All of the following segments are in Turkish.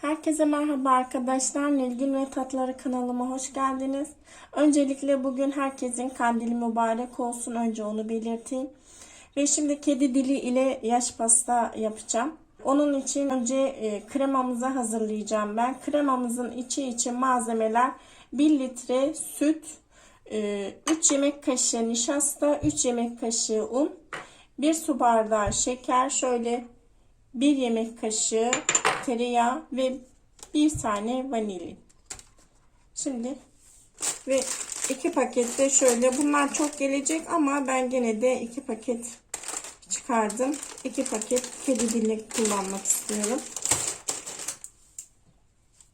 Herkese merhaba arkadaşlar. Nilgün ve Tatları kanalıma hoş geldiniz. Öncelikle bugün herkesin kandili mübarek olsun. Önce onu belirteyim. Ve şimdi kedi dili ile yaş pasta yapacağım. Onun için önce e, kremamızı hazırlayacağım ben. Kremamızın içi için malzemeler 1 litre süt, e, 3 yemek kaşığı nişasta, 3 yemek kaşığı un, 1 su bardağı şeker, şöyle 1 yemek kaşığı tereyağı ve bir tane vanilin. Şimdi ve iki pakette şöyle bunlar çok gelecek ama ben gene de iki paket çıkardım. İki paket kedi dili kullanmak istiyorum.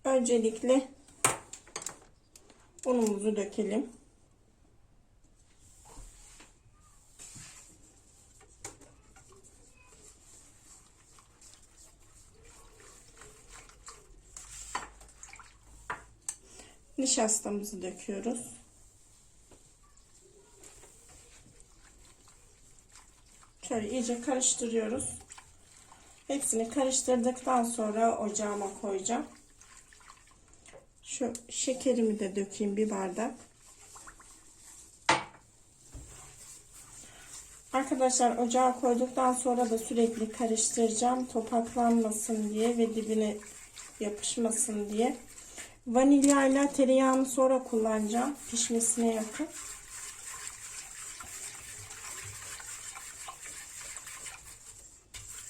Öncelikle unumuzu dökelim. Nişastamızı döküyoruz. Şöyle iyice karıştırıyoruz. Hepsini karıştırdıktan sonra ocağıma koyacağım. Şu şekerimi de dökeyim bir bardak. Arkadaşlar ocağa koyduktan sonra da sürekli karıştıracağım. Topaklanmasın diye ve dibine yapışmasın diye. Vanilya ile tereyağını sonra kullanacağım. Pişmesine yakın.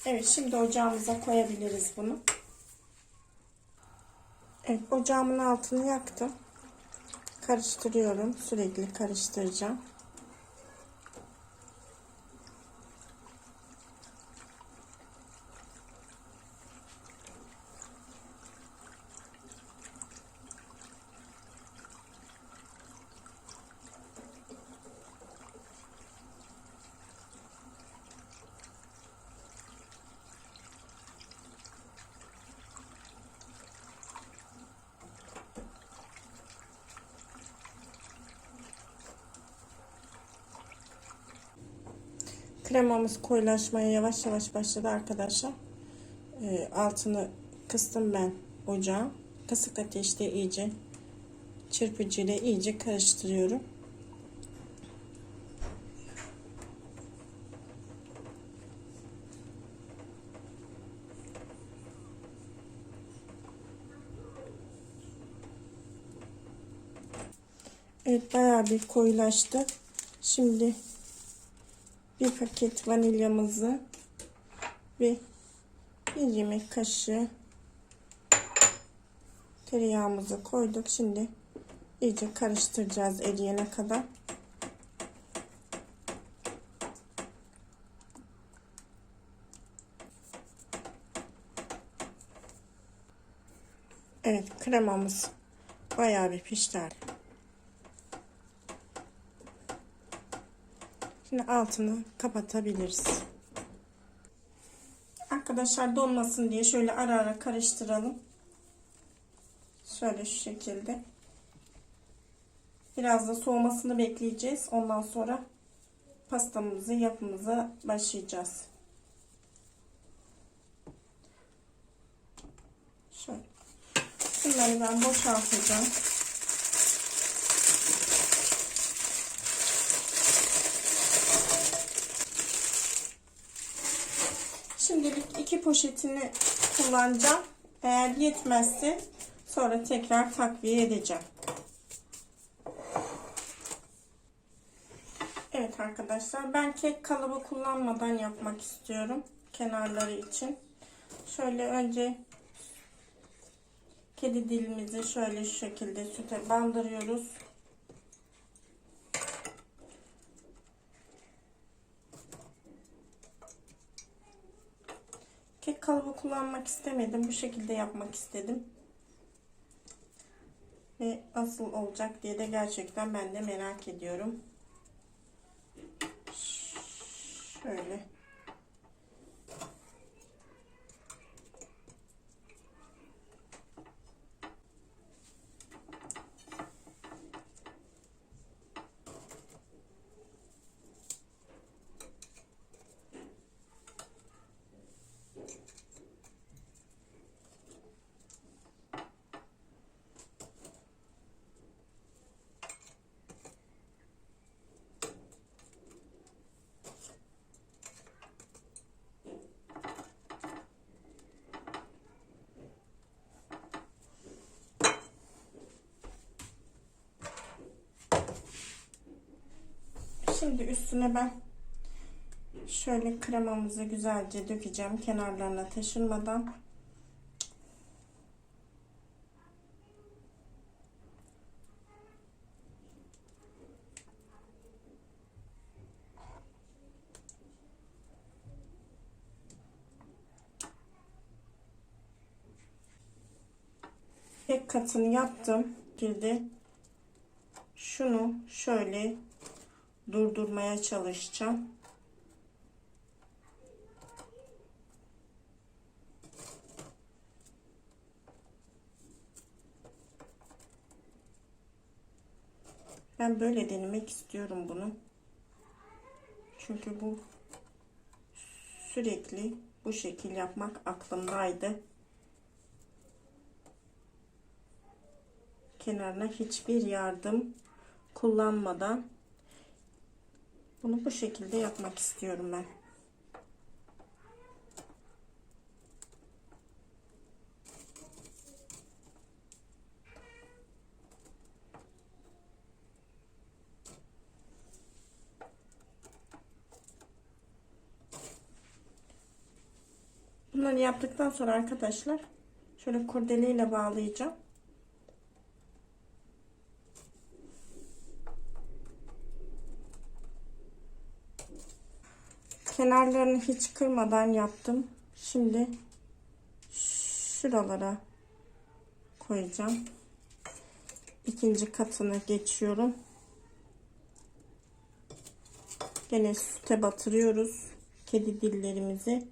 Evet şimdi ocağımıza koyabiliriz bunu. Evet ocağımın altını yaktım. Karıştırıyorum. Sürekli karıştıracağım. Kremamız koyulaşmaya yavaş yavaş başladı arkadaşlar. Ee, altını kıstım ben ocağın. Kısık ateşte iyice çırpıcı ile iyice karıştırıyorum. Evet bayağı bir koyulaştı. Şimdi bir paket vanilyamızı ve bir yemek kaşığı tereyağımızı koyduk. Şimdi iyice karıştıracağız eriyene kadar. Evet kremamız bayağı bir pişti. Şimdi altını kapatabiliriz. Arkadaşlar donmasın diye şöyle ara ara karıştıralım. Şöyle şu şekilde. Biraz da soğumasını bekleyeceğiz. Ondan sonra pastamızı yapımıza başlayacağız. Şöyle. Bunları ben boşaltacağım. Şimdilik iki poşetini kullanacağım. Eğer yetmezse sonra tekrar takviye edeceğim. Evet arkadaşlar ben kek kalıbı kullanmadan yapmak istiyorum. Kenarları için. Şöyle önce kedi dilimizi şöyle şu şekilde süte bandırıyoruz. Kek kalıbı kullanmak istemedim. Bu şekilde yapmak istedim. Ve nasıl olacak diye de gerçekten ben de merak ediyorum. Şimdi üstüne ben şöyle kremamızı güzelce dökeceğim kenarlarına taşırmadan. Tek katını yaptım. Şimdi şunu şöyle durdurmaya çalışacağım. Ben böyle denemek istiyorum bunu. Çünkü bu sürekli bu şekil yapmak aklımdaydı. Kenarına hiçbir yardım kullanmadan bunu bu şekilde yapmak istiyorum ben. Bunları yaptıktan sonra arkadaşlar şöyle kurdeleyle bağlayacağım. Kenarlarını hiç kırmadan yaptım. Şimdi şuralara koyacağım. İkinci katını geçiyorum. Gene süte batırıyoruz kedi dillerimizi.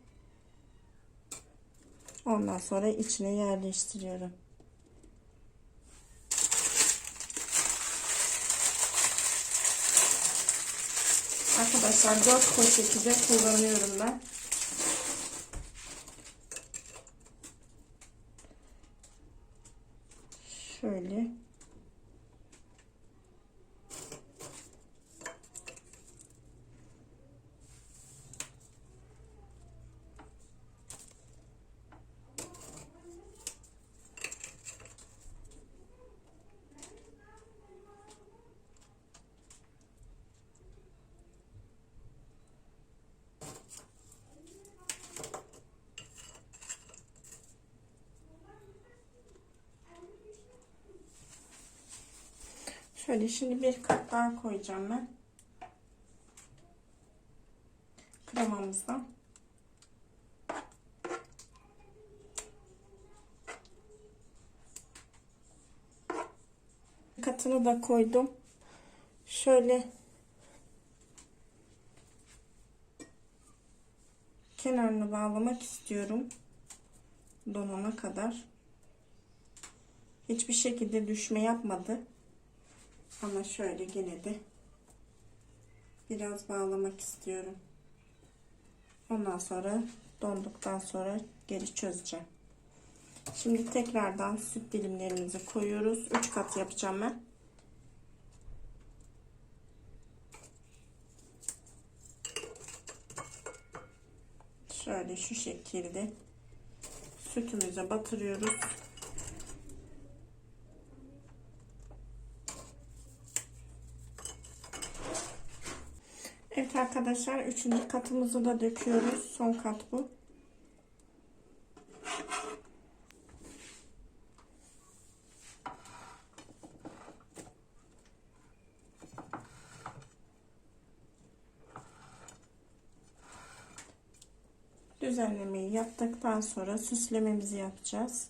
Ondan sonra içine yerleştiriyorum. Arkadaşlar 4 poşeti de kullanıyorum ben. Şöyle. Şöyle şimdi bir kat daha koyacağım ben. Kremamızdan. Katını da koydum. Şöyle kenarını bağlamak istiyorum. Donana kadar. Hiçbir şekilde düşme yapmadı. Ama şöyle gene de biraz bağlamak istiyorum. Ondan sonra donduktan sonra geri çözeceğim. Şimdi tekrardan süt dilimlerimizi koyuyoruz. 3 kat yapacağım ben. Şöyle şu şekilde sütümüze batırıyoruz. Evet arkadaşlar üçüncü katımızı da döküyoruz. Son kat bu. Düzenlemeyi yaptıktan sonra süslememizi yapacağız.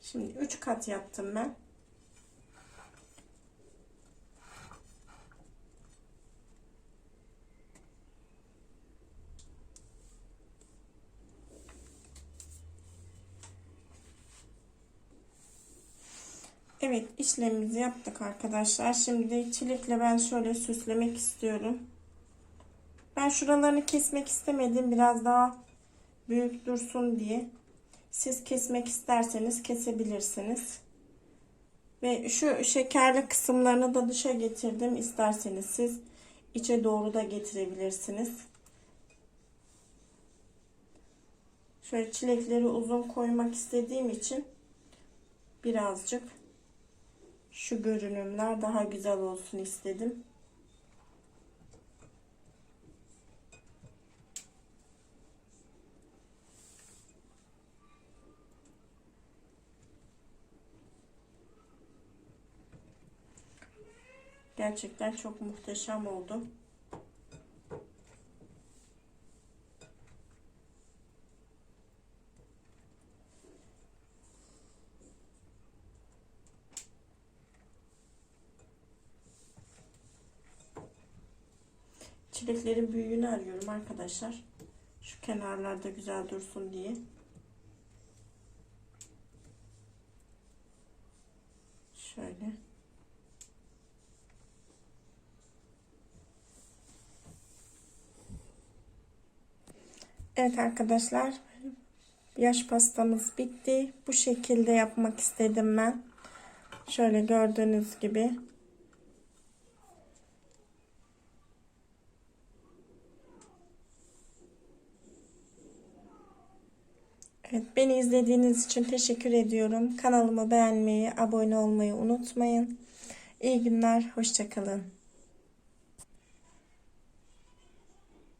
Şimdi 3 kat yaptım ben. Evet işlemimizi yaptık arkadaşlar. Şimdi çilekle ben şöyle süslemek istiyorum. Ben şuralarını kesmek istemedim. Biraz daha büyük dursun diye. Siz kesmek isterseniz kesebilirsiniz. Ve şu şekerli kısımlarını da dışa getirdim. İsterseniz siz içe doğru da getirebilirsiniz. Şöyle çilekleri uzun koymak istediğim için birazcık şu görünümler daha güzel olsun istedim. Gerçekten çok muhteşem oldu. Çileklerin büyüğünü arıyorum arkadaşlar. Şu kenarlarda güzel dursun diye. Şöyle. Evet arkadaşlar. Yaş pastamız bitti. Bu şekilde yapmak istedim ben. Şöyle gördüğünüz gibi. Evet, beni izlediğiniz için teşekkür ediyorum. Kanalımı beğenmeyi, abone olmayı unutmayın. İyi günler, hoşçakalın.